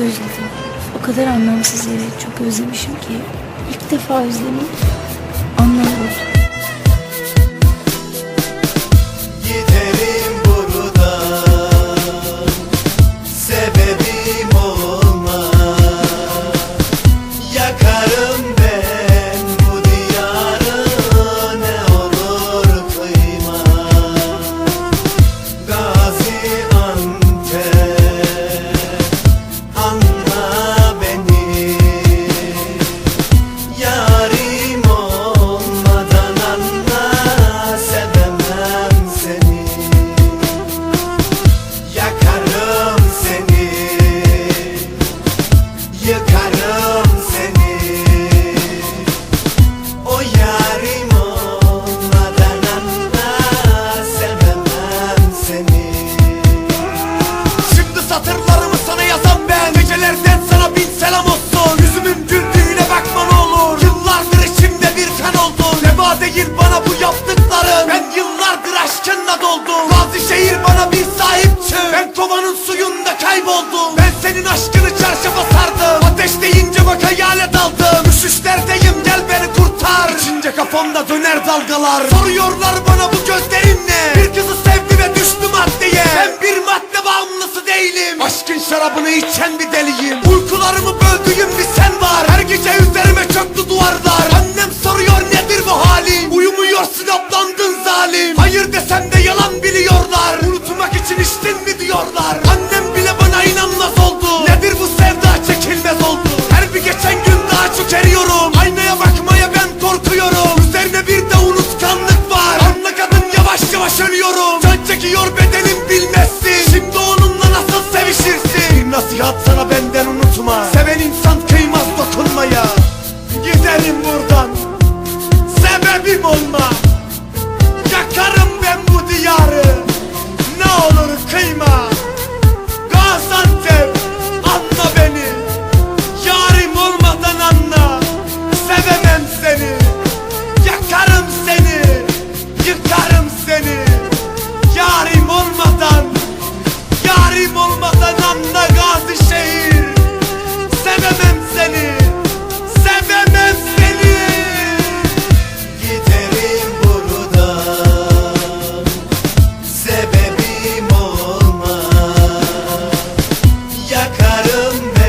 özledim. O kadar anlamsız yere çok özlemişim ki ilk defa özlemim satırlarımı sana yazan ben. Gecelerden sana bin selam olsun. Yüzümün güldüğüne bakma ne olur. Yıllardır içimde bir kan oldun. Veba değil bana bu yaptıkların. Ben yıllardır aşkınla doldum. Gazi şehir bana bir sahip çık. Ben kovanın suyunda kayboldum. Ben senin aşkını çarşafa sardım. Ateş deyince bak hayale daldım. Üşüşlerdeyim gel beni kurtar. İçince kafamda döner dalgalar. Soruyorlar bana bu gözlerin ne şarabını içen bir deliyim. Uykularımı böldüğüm bir sen var. Her gece üzerime çöktü duvarlar. Annem soruyor nedir bu halin? Uyumuyorsun ablandın zalim. Hayır desem de yalan biliyorlar. Unutmak için içtin mi diyorlar yandım